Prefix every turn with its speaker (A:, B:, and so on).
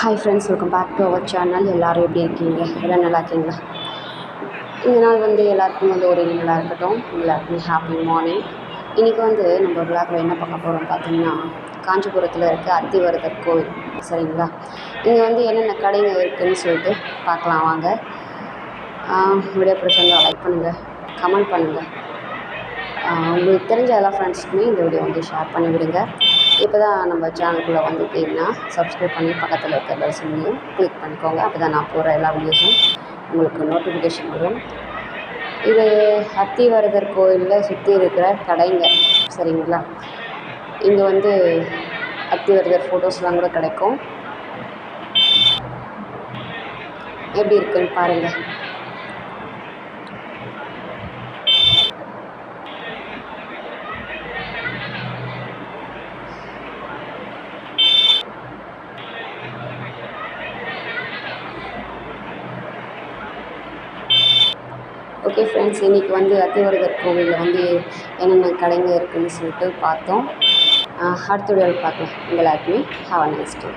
A: Hi friends welcome back to our channel எல்லோரும் எப்படி இருக்கீங்க? எல்லாம் நல்லா இருக்கீங்களா? இந்த நாள் வந்து எல்லாருக்கும் வந்து ஒரு நல்லா இருக்கட்டும். எல்லாருக்கும் ஹாப்பி மார்னிங் இன்றைக்கி வந்து நம்ம விழாக்கில் என்ன பார்க்க போகிறோம் பார்த்தீங்கன்னா காஞ்சிபுரத்தில் இருக்க அத்திவரதர் கோவில். சரிங்களா? இங்கே வந்து என்னென்ன கடைங்க இருக்குதுன்னு சொல்லிட்டு பார்க்கலாம் வாங்க. வீடியோ பிடிச்சிருந்தா லைக் பண்ணுங்கள் கமெண்ட் பண்ணுங்கள் உங்களுக்கு தெரிஞ்ச எல்லா ஃப்ரெண்ட்ஸுக்குமே இந்த வீடியோ வந்து ஷேர் பண்ணி விடுங்க இப்போ தான் நம்ம சேனலுக்குள்ளே வந்துட்டீங்கன்னா சப்ஸ்கிரைப் பண்ணி பக்கத்தில் இருக்க பெல் சிம்லையும் கிளிக் பண்ணிக்கோங்க. அப்போ தான் நான் போகிற எல்லா வீடியோஸும் உங்களுக்கு நோட்டிஃபிகேஷன் வரும். இது அத்திவரதர் கோயிலில் சுற்றி இருக்கிற கடைங்க. சரிங்களா? இங்கே வந்து அத்திவரதர் ஃபோட்டோஸ்லாம் கூட கிடைக்கும். எப்படி இருக்குன்னு பாருங்கள் ஓகே ஃப்ரெண்ட்ஸ் இன்றைக்கி வந்து அத்திவரதர் கோவிலில் வந்து என்னென்ன கலைஞர் இருக்குதுன்னு சொல்லிட்டு பார்த்தோம். அடுத்த வீடியோவில் பார்க்கலாம். உங்கள் எல்லாருக்குமே ஹாவ் அ நைஸ் டே